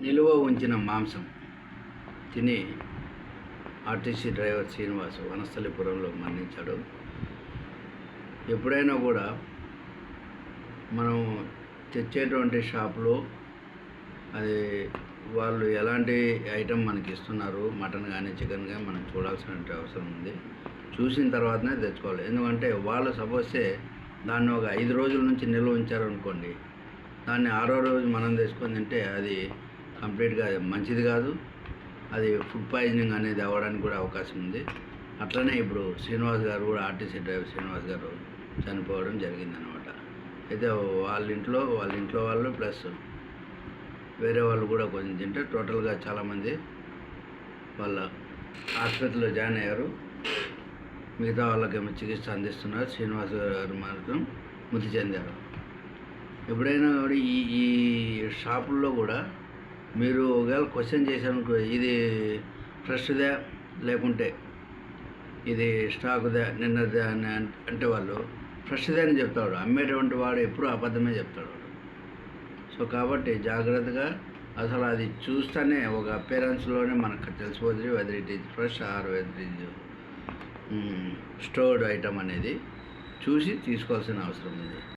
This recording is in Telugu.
నిలువ ఉంచిన మాంసం తిని ఆర్టీసీ డ్రైవర్ శ్రీనివాస్ వనస్థలిపురంలో మరణించాడు. ఎప్పుడైనా కూడా మనం తెచ్చేటువంటి షాపులో అది వాళ్ళు ఎలాంటి ఐటెం మనకి ఇస్తున్నారు మటన్ కానీ చికెన్ కానీ మనం చూడాల్సిన అవసరం ఉంది. చూసిన తర్వాతనే తెచ్చుకోవాలి. ఎందుకంటే వాళ్ళు సపోజే దాన్ని ఒక ఐదు రోజుల నుంచి నిల్వ ఉంచారనుకోండి దాన్ని ఆరో రోజు మనం తెచ్చుకొని తింటే అది కంప్లీట్గా మంచిది కాదు. అది ఫుడ్ పాయిజనింగ్ అనేది అవ్వడానికి కూడా అవకాశం ఉంది. అట్లనే ఇప్పుడు శ్రీనివాస్ గారు కూడా ఆర్టీసీ డ్రైవర్ శ్రీనివాస్ గారు చనిపోవడం జరిగిందనమాట అయితే వాళ్ళ ఇంట్లో వాళ్ళ ఇంట్లో వాళ్ళు ప్లస్ వేరే వాళ్ళు కూడా కొంచెం తింటే టోటల్గా చాలామంది వాళ్ళ హాస్పిటల్లో జాయిన్ అయ్యారు. మిగతా వాళ్ళకేమో చికిత్స అందిస్తున్నారు. శ్రీనివాస్ గారు మాత్రం మృతి చెందారు. ఎప్పుడైనా కూడా ఈ ఈ షాపుల్లో కూడా మీరు ఒకవేళ క్వశ్చన్ చేశారనుకో ఇది ఫ్రెష్దే లేకుంటే ఇది స్టాకుదే నిన్నదే అని అంటే వాళ్ళు ఫ్రెష్దే అని చెప్తాడు అమ్మేటువంటి వాడు ఎప్పుడూ అబద్ధమే చెప్తాడు సో కాబట్టి జాగ్రత్తగా అసలు అది చూస్తేనే ఒక అపేరెన్స్లోనే మనకు తెలిసిపోతుంది whether it is fresh or whether it is stored item అనేది. చూసి తీసుకోవాల్సిన అవసరం ఉంది.